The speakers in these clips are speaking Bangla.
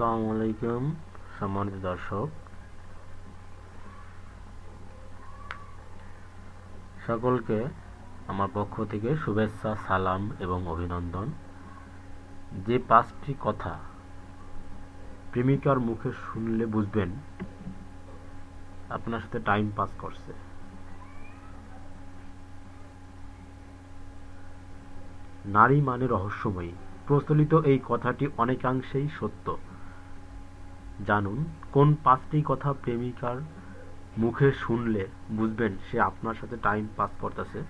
আসসালামু সম্মানিত দর্শক। সকলকে আমার পক্ষ থেকে শুভেচ্ছা, সালাম এবং অভিনন্দন। যে পাঁচটি কথা প্রেমিকার মুখে শুনলে বুঝবেন, আপনার সাথে টাইম পাস করছে। নারী মানে রহস্যময়ী। প্রচলিত এই কথাটি অনেকাংশেই সত্য। জানুন, কোন পাঁচটি কথা প্রেমিকার মুখে শুনলে বুঝবেন সে আপনার সাথে টাইম পাস করতেছে?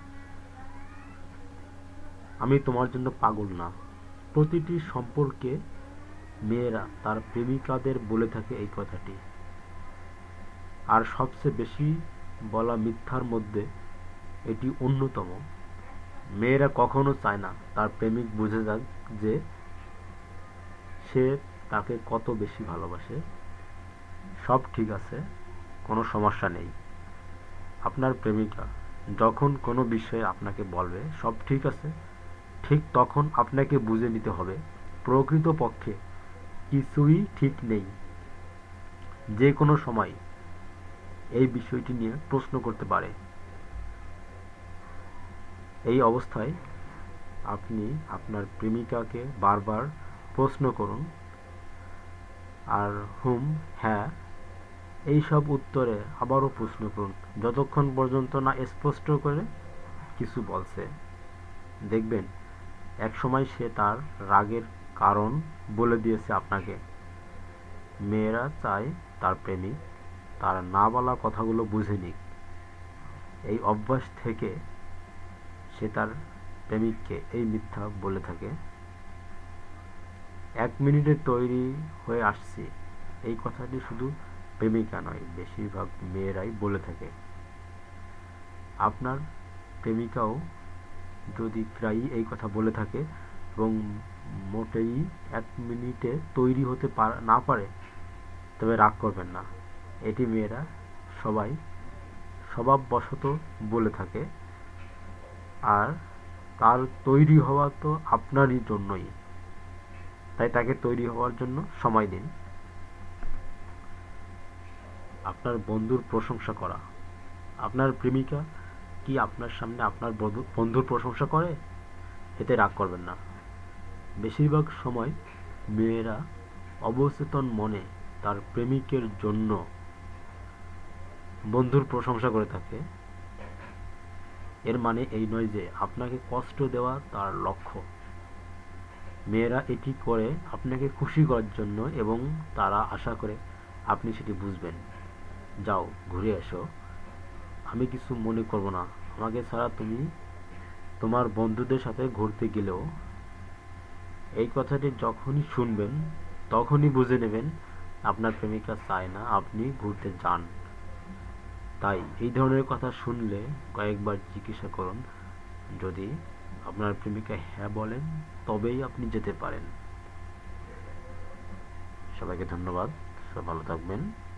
আমি তোমার জন্য পাগল না। প্রতিটি সম্পর্কে মেয়েরা তার প্রেমিকাদের বলে থাকে এই কথাটি। আর সবচেয়ে বেশি বলা মিথ্যার মধ্যে এটি অন্যতম। মেয়েরা কখনো চায় না তার প্রেমিক বুঝে যাক যে সে তাকে কত বেশি ভালোবাসে? সব ঠিক আছে, কোনো সমস্যা নেই। আপনার প্রেমিকা যখন কোনো বিষয়ে আপনাকে বলবে, সব ঠিক আছে, ঠিক তখন আপনাকে বুঝে নিতে হবে, প্রকৃতপক্ষে কিছুই ঠিক নেই। যে কোনো সময় এই বিষয়টি নিয়ে প্রশ্ন করতে পারে। এই অবস্থায় আপনি আপনার প্রেমিকাকে বারবার প্রশ্ন করুন আর হুম হ্যাঁ এই সব উত্তরে আবারও প্রশ্ন করুন। যতক্ষণ পর্যন্ত না স্পষ্ট করে কিছু বলছে। দেখবেন একসময় সে তার রাগের কারণ বলে দিয়েছে আপনাকে। মেয়েরা চায় তার প্রেমিক, তার না বলা কথাগুলো বুঝে নিক। এই অভ্যাস থেকে সে তার প্রেমিককে এই মিথ্যা বলে থাকে। এক মিনিটে তৈরি হয়ে আসছি। এই কথাটি শুধু প্রেমিকা নয়, বেশিরভাগ মেয়েরাই বলে থাকে। আপনার প্রেমিকাও যদি প্রায়ই এই কথা বলে থাকে এবং মোটেই এক মিনিটে তৈরি হতে না পারে, তবে রাগ করবেন না। এটি মেয়েরা সবাই স্বভাববশত বলে থাকে। আর তার তৈরি হওয়া তো আপনারই জন্যই। তাই তাকে তৈরি হওয়ার জন্য সময় দিন। আপনার বন্ধুর প্রশংসা করা। আপনার প্রেমিকা কি আপনার সামনে আপনার বন্ধুর প্রশংসা করে? এতে রাগ করবেন না। বেশিরভাগ সময় মেয়েরা অবচেতন মনে তার প্রেমিকের জন্য বন্ধুর প্রশংসা করে থাকে। এর মানে এই নয় যে আপনাকে কষ্ট দেওয়া তার লক্ষ্য। মেয়েরা এটি করে আপনাকে খুশি করার জন্য এবং তারা আশা করে আপনি সেটি বুঝবেন। যাও, ঘুরে এসো। আমি কিছু মনে করব না। আমাকে ছাড়া তুমি তোমার বন্ধুদের সাথে ঘুরতে গেলেও এই কথাটি যখনই শুনবেন, তখনই বুঝে নেবেন, আপনার প্রেমিকা চায় না আপনি ঘুরতে যান। তাই এই ধরনের কথা শুনলে কয়েকবার জিজ্ঞাসা করুন, যদি আপনার প্রেমিকা হ্যাঁ বলেন তবেই আপনি যেতে পারেন। সবাইকে ধন্যবাদ। সব ভালো থাকবেন।